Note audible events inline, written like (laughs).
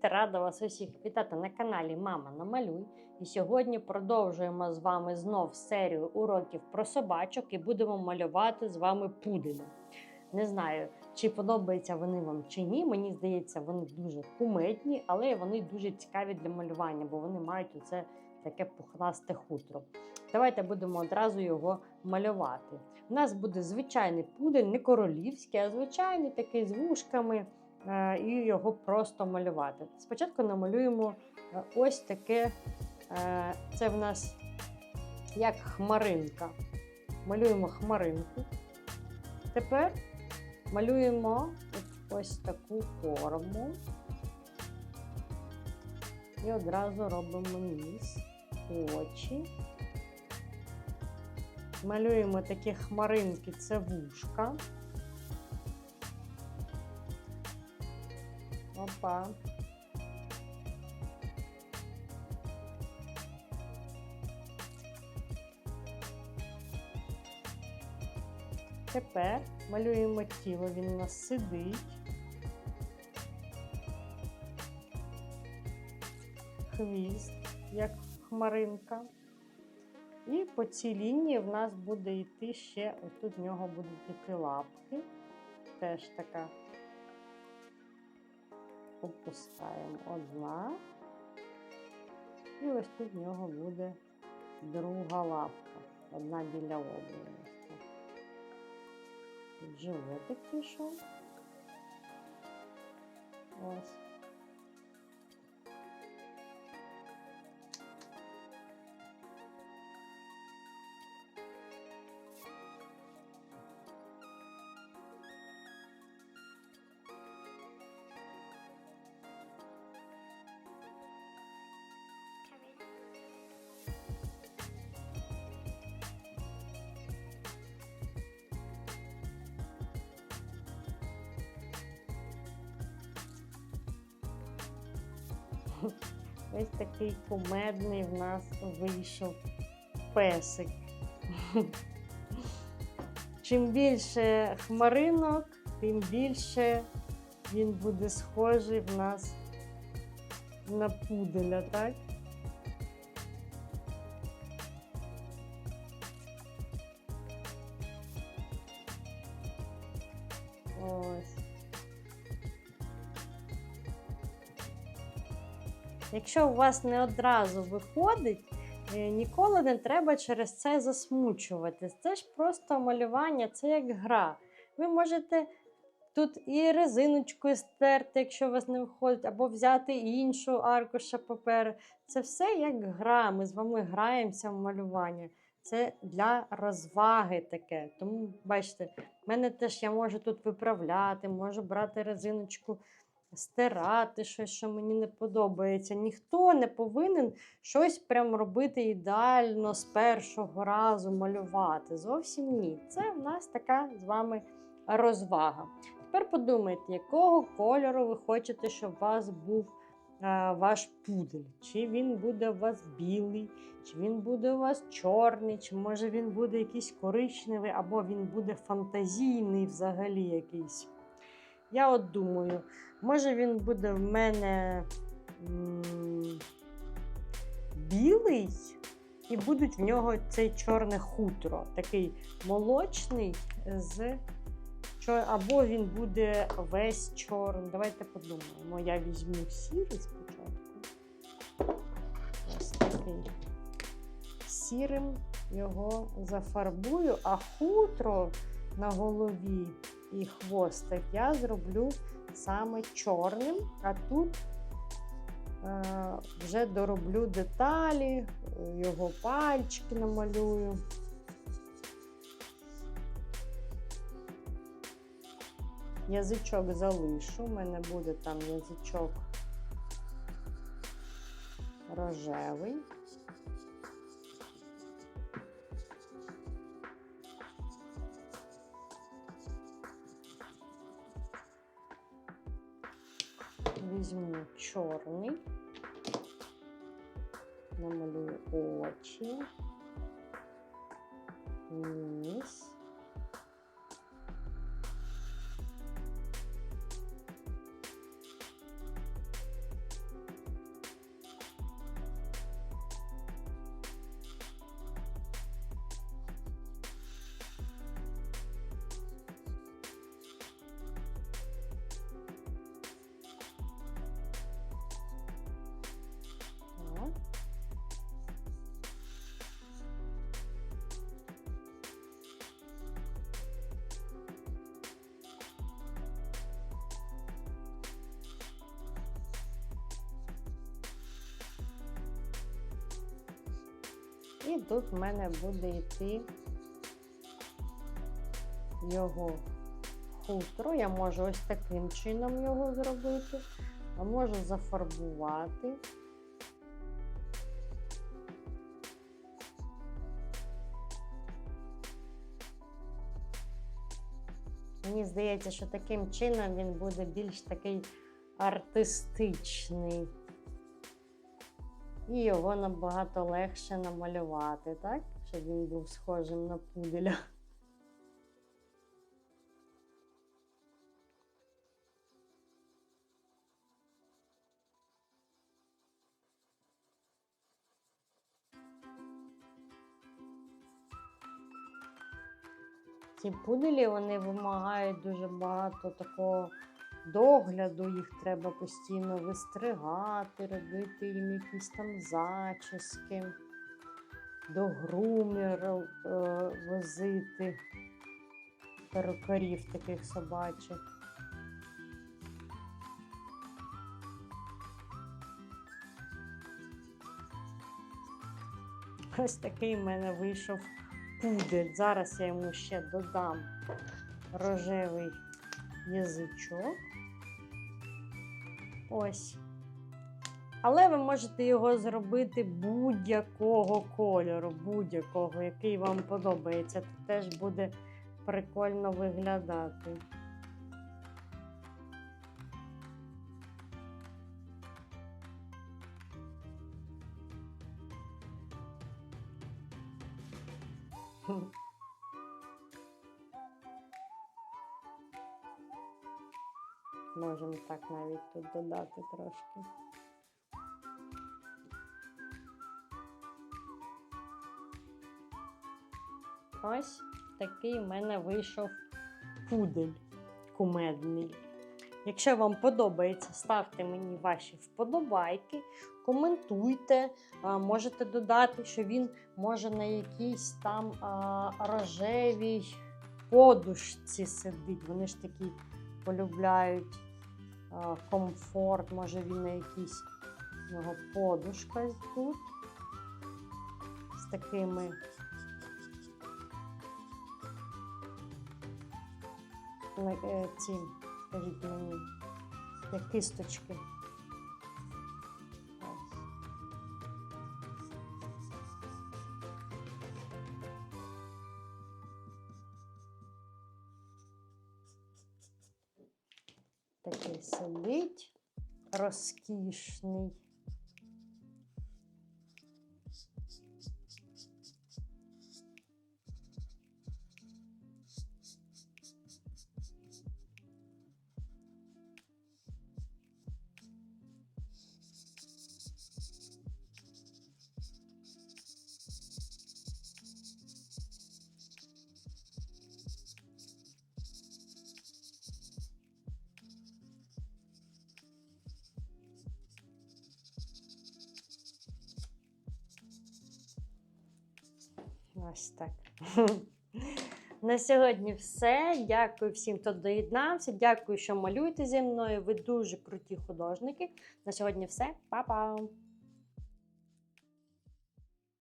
Привіт! Рада вас усіх вітати на каналі Мама Намалюй. І сьогодні продовжуємо з вами знов серію уроків про собачок і будемо малювати з вами пуделя. Не знаю, чи подобаються вони вам чи ні. Мені здається, вони дуже кумедні, але вони дуже цікаві для малювання, бо вони мають оце таке пухнасте хутро. Давайте будемо одразу його малювати. У нас буде звичайний пудель, не королівський, а звичайний такий з вушками і його просто малювати. Спочатку намалюємо е, ось таке, е, це в нас як хмаринка. Малюємо хмаринку. Тепер малюємо ось таку форму. І одразу робимо ніс, очі. Малюємо такі хмаринки, це вушка. Опа. Тепер малюємо тіло, він у нас сидить. Хвіст, як хмаринка. І по цій лінії в нас буде йти ще, отут в нього будуть йти лапки. Теж така опускаємо одна. І ось тут в нього буде друга лапка. Одна біля одної. Животик пішов. Ось. (laughs) Ось такий кумедний в нас вийшов песик. (laughs) Чим більше хмаринок, тим більше він буде схожий в нас на пуделя, так? Якщо у вас не одразу виходить, е, ніколи не треба через це засмучуватись. Це ж просто малювання, це як гра. Ви можете тут і резиночкою стерти, якщо у вас не виходить, або взяти іншу аркуша паперу. Це все як гра. Ми з вами граємося в малювання. Це для розваги таке. Тому, бачите, в мене теж я можу тут виправляти, можу брати резиночку стирати щось, що мені не подобається. Ніхто не повинен щось прям робити ідеально з першого разу малювати. Зовсім ні. Це в нас така з вами розвага. Тепер подумайте, якого кольору ви хочете, щоб у вас був а, ваш пудель. Чи він буде у вас білий, чи він буде у вас чорний, чи може він буде якийсь коричневий, або він буде фантазійний взагалі якийсь. Я от думаю, може він буде в мене білий, і будуть в нього цей чорне хутро, такий молочний з або він буде весь чорний. Давайте подумаємо. Я візьму сірий спочатку. Ось такий. Сірим його зафарбую, а хутро на голові і хвостик я зроблю саме чорним, а тут е, вже дороблю деталі, його пальчики намалюю. Язичок залишу, у мене буде там язичок рожевий. Візьму чорний, намалюю очі, І тут в мене буде йти його хутро. Я можу ось таким чином його зробити, а можу зафарбувати. Мені здається, що таким чином він буде більш такий артистичний. І його набагато легше намалювати, так? Щоб він був схожим на пуделя. Ці пуделі вони вимагають дуже багато такого догляду, їх треба постійно вистригати, робити їм якісь там зачіски, до грумера е, возити перукарів таких собачих. Ось такий в мене вийшов пудель. Зараз я йому ще додам рожевий язичок. Ось. Але ви можете його зробити будь-якого кольору, будь-якого, який вам подобається. Це теж буде прикольно виглядати. Хм. Можемо так навіть тут додати трошки. Ось такий в мене вийшов пудель кумедний. Якщо вам подобається, ставте мені ваші вподобайки, коментуйте, можете додати, що він може на якійсь там рожевій подушці сидить. Вони ж такі полюбляють комфорт, може він на якійсь його подушка тут з такими. е, ці, скажіть мені, як кисточки. Такий сидить, розкішний. Ось так. (laughs) На сьогодні все. Дякую всім, хто доєднався. Дякую, що малюєте зі мною. Ви дуже круті художники. На сьогодні все. Па-па!